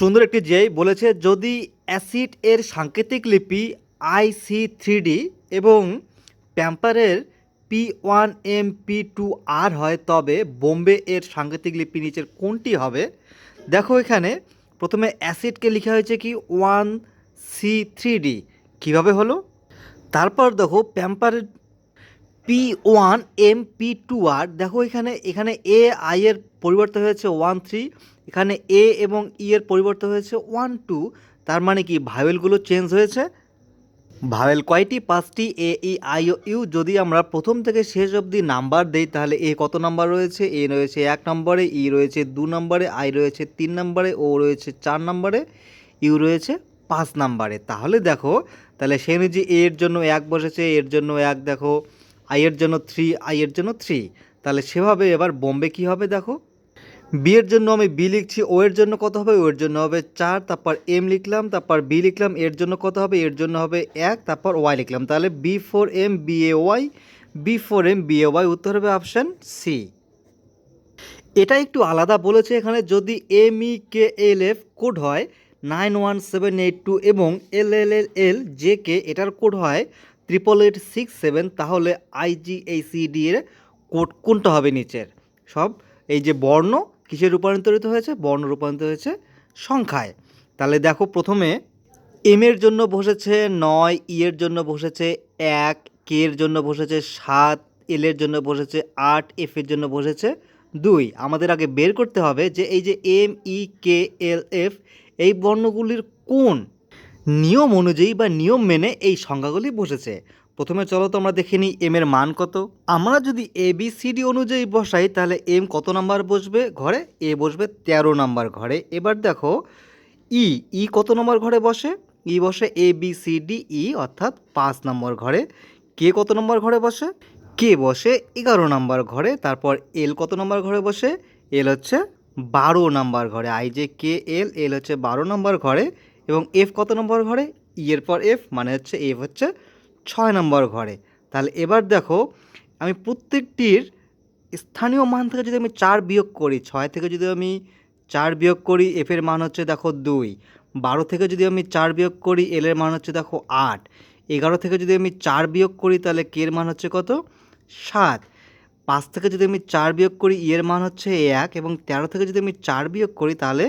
সুন্দর একটি জেই বলেছে, যদি অ্যাসিড এর সাংকেতিক লিপি আই সি থ্রি ডি এবং প্যাম্পারের P one M P two R হয়, তবে বোম্বে এর সাংকেতিক লিপি নিচের কোনটি হবে? দেখো এখানে, প্রথমে অ্যাসিডকে লেখা হয়েছে কি, ওয়ান সি থ্রি ডি। কীভাবে হলো? তারপর দেখো প্যাম্পারের P one M P two R দেখো এখানে এখানে এ আই এর পরিবর্তন হয়েছে ওয়ান থ্রি এখানে এ এবং ই এর পরিবর্তন হয়েছে ওয়ান টু তার মানে কি ভাওয়েলগুলো চেঞ্জ হয়েছে? ভাওয়েল কয়টি? পাঁচটি এ ই আই ও ইউ যদি আমরা প্রথম থেকে শেষ অবধি নাম্বার দেই, তাহলে এ কত নাম্বার রয়েছে? এ রয়েছে এক নম্বরে ই রয়েছে দু নম্বরে আই রয়েছে তিন নম্বরে ও রয়েছে চার নম্বরে ইউ রয়েছে পাঁচ নম্বরে। তাহলে দেখো, তাহলে সে অনুযায়ী এর জন্য এক বসেছে, এর জন্য এক, দেখো। আই এর জন্য থ্রি আই এর জন্য থ্রি তাহলে সেভাবে এবার বোম্বে কি হবে দেখো? বি এর জন্য আমি বি লিখছি ও এর জন্য কত হবে? ও এর জন্য হবে চার, তারপর এম লিখলাম, তারপর বি লিখলাম এর জন্য কত হবে? এর জন্য হবে এক, তারপর ওয়াই লিখলাম। তাহলে B four M B A Y B four M B A Y উত্তর হবে অপশান সি এটা একটু আলাদা বলেছে এখানে, যদি M E K L F code হয় nine one seven eight two এবং এল এল এল এল জে কে এটার কোড হয় ট্রিপল এইট সিক্স সেভেন তাহলে আইজিএইসিডি এর কোড কোনটা হবে নিচের? সব এই যে বর্ণ কিসে রূপান্তরিত হয়েছে? বর্ণ রূপান্তরিত হয়েছে সংখ্যায়। তাহলে দেখো প্রথমে এম এর জন্য বসেছে নয় ই এর জন্য বসেছে এক কে এর জন্য বসেছে সাত এল এর জন্য বসেছে আট এফ এর জন্য বসেছে দুই। আমাদের আগে বের করতে হবে যে এই যে M E K L F এই বর্ণগুলির কোন নিয়ম অনুযায়ী বা নিয়ম মেনে এই সংখ্যাগুলি বসেছে। প্রথমে চলো তো আমরা দেখে নিই এম এর মান কত। আমরা যদি এ বি সি ডি অনুযায়ী বসাই, তাহলে এম কত নাম্বার বসবে ঘরে? এ বসবে তেরো নাম্বার ঘরে। এবার দেখো ই ই কত নম্বর ঘরে বসে? ই বসে A B C D E অর্থাৎ পাঁচ নম্বর ঘরে। কে কত নম্বর ঘরে বসে? কে বসে এগারো নম্বর ঘরে। তারপর এল কত নম্বর ঘরে বসে? এল হচ্ছে বারো নম্বর ঘরে। আই যে কে এল এল হচ্ছে বারো নম্বর ঘরে। এবং এফ কত নম্বর ঘরে? ই এর পর এফ মানে হচ্ছে এফ হচ্ছে ছয় নম্বর ঘরে। তাহলে এবার দেখো, আমি প্রত্যেকটির স্থানীয় মান থেকে যদি আমি চার বিয়োগ করি, ছয় থেকে যদি আমি চার বিয়োগ করি এফের মান হচ্ছে দেখো দুই। বারো থেকে যদি আমি চার বিয়োগ করি এলের মান হচ্ছে দেখো আট। এগারো থেকে যদি আমি চার বিয়োগ করি, তাহলে কের মান হচ্ছে কত? সাত। পাঁচ থেকে যদি আমি চার বিয়োগ করি ইয়ের মান হচ্ছে এক এবং তেরো থেকে যদি আমি চার বিয়োগ করি, তাহলে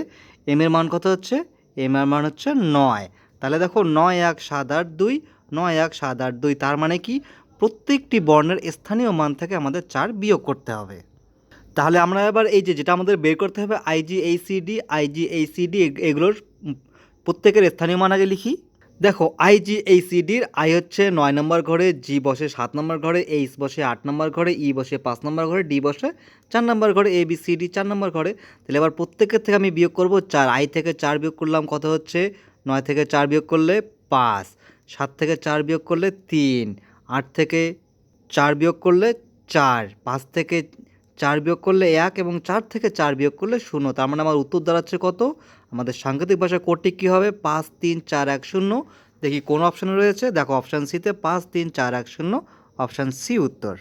এম এর মান কত হচ্ছে? এম এর মান হচ্ছে নয়। তাহলে দেখো নয় এক সাত আট দুই, নয় এক সাত আট দুই, তার মানে কি? প্রত্যেকটি বর্ণের স্থানীয় মান থেকে আমাদের চার বিয়োগ করতে হবে। তাহলে আমরা এবার এই যে যেটা আমাদের বের করতে হবে আইজিএইসিডি আইজিএইসিডি এগুলোর প্রত্যেকের স্থানীয় মান আগে লিখি। দেখো আইজিএইসিডির আই হচ্ছে নয় নম্বর ঘরে জি বসে সাত নম্বর ঘরে এইচ বসে আট নম্বর ঘরে ই বসে পাঁচ নম্বর ঘরে ডি বসে চার নম্বর ঘরে এ বি সি ডি চার নম্বর ঘরে। তাহলে এবার প্রত্যেকের থেকে আমি বিয়োগ করব চার। আই থেকে চার বিয়োগ করলাম কত হচ্ছে? নয় থেকে চার বিয়োগ করলে পাঁচ। সাত থেকে চার বিয়োগ করলে তিন। আট থেকে চার বিয়োগ করলে চার। পাঁচ থেকে চার বিয়োগ করলে এক এবং চার থেকে চার বিয়োগ করলে শূন্য। তার মানে আমার উত্তর দাঁড়াচ্ছে কত? আমাদের সাংকেতিক ভাষায় কোডটি কী হবে? পাঁচ, তিন, চার, এক, শূন্য। দেখি কোন অপশানে রয়েছে? দেখো অপশান সিতে পাঁচ, তিন, চার, এক, শূন্য। অপশান সি উত্তর।